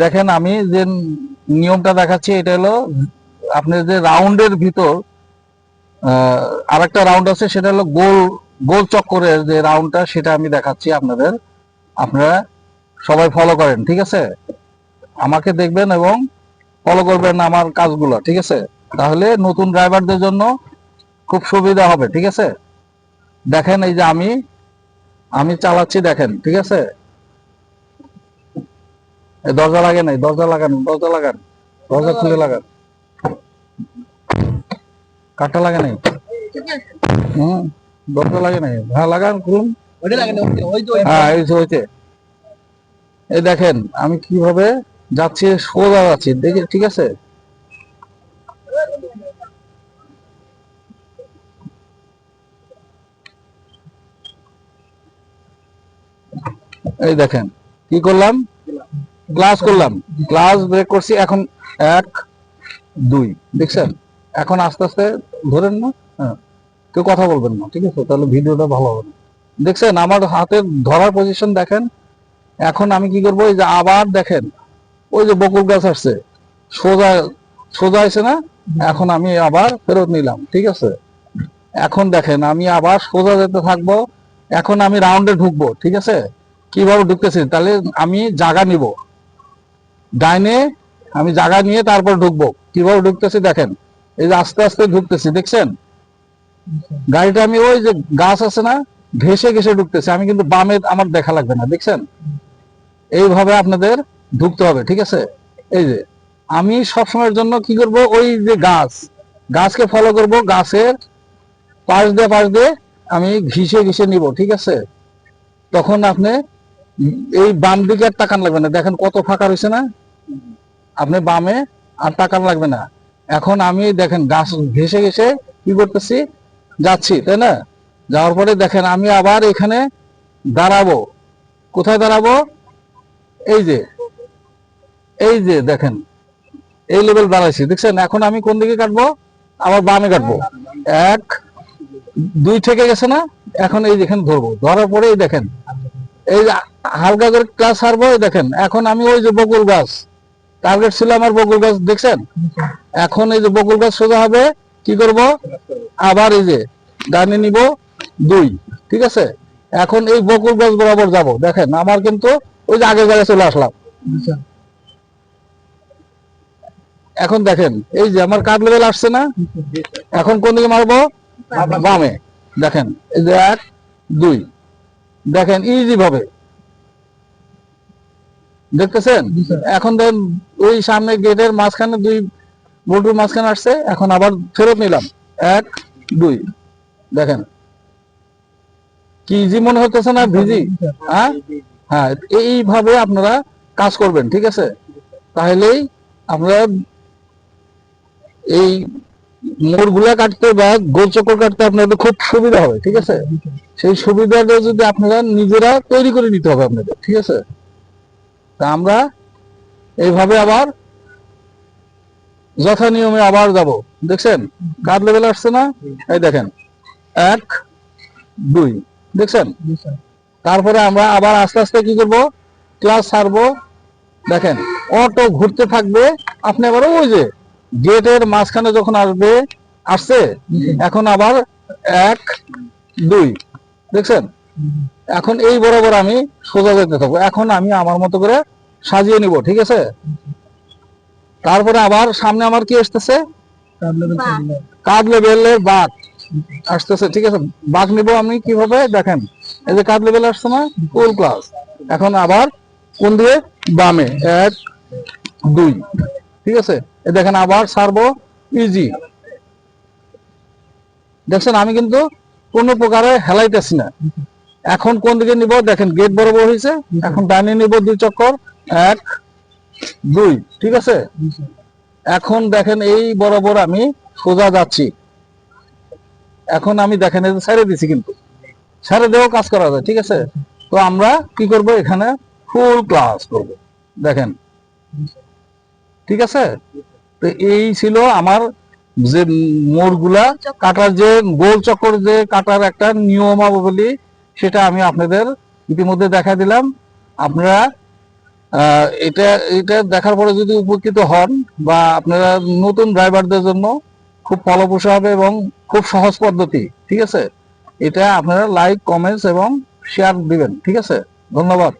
দেখেন, আমি যে নিয়মটা দেখাচ্ছি, এটা হলো আপনি যে রাউন্ডের ভিতর আর একটা রাউন্ড আছে, সেটা হলো গোল গোল চক্করের যে রাউন্ডটা, সেটা আমি দেখাচ্ছি আপনাদের। আপনারা সবাই ফলো করেন, ঠিক আছে? আমাকে দেখবেন এবং ফলো করবেন আমার কাজগুলো, ঠিক আছে? তাহলে নতুন ড্রাইভারদের জন্য খুব সুবিধা হবে, ঠিক আছে? দেখেন, এই যে আমি আমি চালাচ্ছি, দেখেন, ঠিক আছে? দরজা লাগে নাই দরজা লাগান দরজা লাগান দরজা খুলে লাগান। কাঠটা লাগে নাই? হুম দরজা লাগে নাই? হ্যাঁ লাগান খুলুন। হ্যাঁ এই যে এই দেখেন আমি কীভাবে যাচ্ছি সোজা যাচ্ছি দেখি ঠিক আছে? এই দেখেন কি করলাম? ক্লাস করলাম। ক্লাস ব্রেক করছি, এখন এক, দুই। দেখছেন? এখন আস্তে আস্তে ধরেন না হ্যাঁ কেউ কথা বলবেন না, ঠিক আছে? তাহলে ভিডিওটা ভালো হবে না। দেখছেন? আমার হাতের ধরার পজিশন দেখেন। এখন আমি কি করব? এই যে আবার দেখেন, ওই যে বকুল গাছ আসছে। সোজা সোজা আছে না? এখন আমি আবার ফেরত নিলাম, ঠিক আছে? এখন দেখেন, আমি আবার সোজা যেতে থাকব। এখন আমি রাউন্ডে ঢুকবো, ঠিক আছে? কীভাবে ঢুকতেছি? তাহলে আমি জায়গা নিব। ডাইনে আমি জায়গা নিয়ে তারপর ঢুকবো। কীভাবে ঢুকতেছি দেখেন। এই যে আস্তে আস্তে ঢুকতেছি, দেখছেন? গাড়িটা আমি ওই যে গাছ আছে না ঘেসে ঘেসে ঢুকতেছে। আমি কিন্তু বামে আমার দেখা লাগবে না, দেখছেন? এইভাবে আপনাদের ঢুকতে হবে, ঠিক আছে? এই যে, আমি সবসময়ের জন্য কি করব? ওই যে গাছ, গাছকে ফলো করব। গাছের পাশ দিয়ে পাশ দিয়ে আমি ঘিসে ঘিসে নিব, ঠিক আছে? তখন আপনি এই বাম দিকে আর তাকান লাগবে না। দেখেন কত ফাঁকা রয়েছে না? আপনি বামে আর তাকান লাগবে না। এখন আমি দেখেন গাছ ঘেসে ঘেসে কি করতেছি, যাচ্ছি, তাই না? যাওয়ার পরে দেখেন আমি আবার এখানে দাঁড়াবো। কোথায় দাঁড়াবো? এই যে এই যে দেখেন, এই লেভেল দাঁড়াইছি, দেখছেন? এখন আমি কোন দিকে কাটবো? আবার বামে কাটবো। এক, দুই থেকে গেছে না? এখন এই যেখানে ধরবো। ধরার পরে এই দেখেন, এই হালকা করে ক্লাস হারবো দেখেন, এখন আমি ওই যে বকুল গাছ টার্গেট ছিল আমার বকুল গাছ দেখছেন? এখন এই যে বকুল গাছ সোজা হবে কি করব? আবার এই যে ডানে নিব দুই ঠিক আছে? এখন এই বকুল গাছ বরাবর যাব দেখেন আমার কিন্তু ওই যে আগের জায়গায় চলে আসলাম। আচ্ছা। এখন দেখেন এই যে আমার কাঠ লেভেল আসছে না এখন কোন দিকে মারবো? বামে। দেখেন এই যে এক দুই। দেখেন ইজি ভাবে। দেখতেছেন? এখন দেখেন ওই সামনে গেটের মাঝখানে দুই বল্টুর মাঝখানে আসছে, এখন আবার ফেরত নিলাম। এক, দুই। দেখেন। কি ইজি মনে হতেছে না ভিজি হ্যাঁ? হ্যাঁ এইভাবে আপনারা কাজ করবেন, ঠিক আছে? তাহলেই আপনারা এই মোড়গুলা কাটতে বা গোল চক্কর কাটতে আপনাদের খুব সুবিধা হবে, ঠিক আছে? সেই সুবিধাটা যদি আপনারা নিজেরা তৈরি করে নিতে হবে আপনাদের, ঠিক আছে? তা আমরা এইভাবে আবার যথা নিয়মে আবার যাব। দেখছেন? কার লেভেল আসছে না? এই দেখেন। এক দুই। দেখছেন? তারপরে আমরা আবার আস্তে আস্তে কি করব? ক্লাস ছাড়বো। দেখেন অটো ঘুরতে থাকবে। আপনি আবার ওই যে গেটের মাঝখানে যখন আসবে আসছে এখন আবার এক দুই। দেখছেন? এখন এই বরাবর আমি সোজা যেতে থাকব। এখন আমি আমার মতো করে সাজিয়ে নিব ঠিক আছে? তারপরে আবার সামনে আমার কি আসতেছে? বাঘ। আসতেছে ঠিক আছে? বাঘ নিব আমি কীভাবে? দেখেন এই যে লেভেল আসছে না? ফুল ক্লাস এখন আবার কোন দিয়ে? বামে এক দুই। ঠিক আছে? এই দেখেন আবার সারবো ইজি দেখছেন আমি কিন্তু কোনো প্রকারে হেলাইতেছি না। এখন কোন দিকে নিব? দেখেন গেট বরাবর হয়েছে এখন ডাইনে নিব দুই চক্কর। এক, দুই, ঠিক আছে? এখন দেখেন এই বরাবর আমি সোজা যাচ্ছি। এখন আমি দেখেন এই ছেড়ে দিছি কিন্তু। ছেড়ে দেও কাজ করা যায়, ঠিক আছে? তো আমরা কি করব এখানে? ফুল ক্লাস করব, দেখেন। ঠিক আছে? তো এই ছিল আমার যে মোড়গুলা, কাটার যে গোল চক্কর যে কাটার একটা নিয়মাবলী, সেটা আমি আপনাদের ইতিমধ্যে দেখা দিলাম। আপনারা এটা এটা দেখার পরে যদি উপকৃত হন বা আপনারা নতুন ড্রাইভারদের জন্য খুব ফলপ্রসূ হবে এবং খুব সহজ পদ্ধতি, ঠিক আছে? এটা আপনারা লাইক কমেন্টস এবং শেয়ার দিবেন, ঠিক আছে? ধন্যবাদ।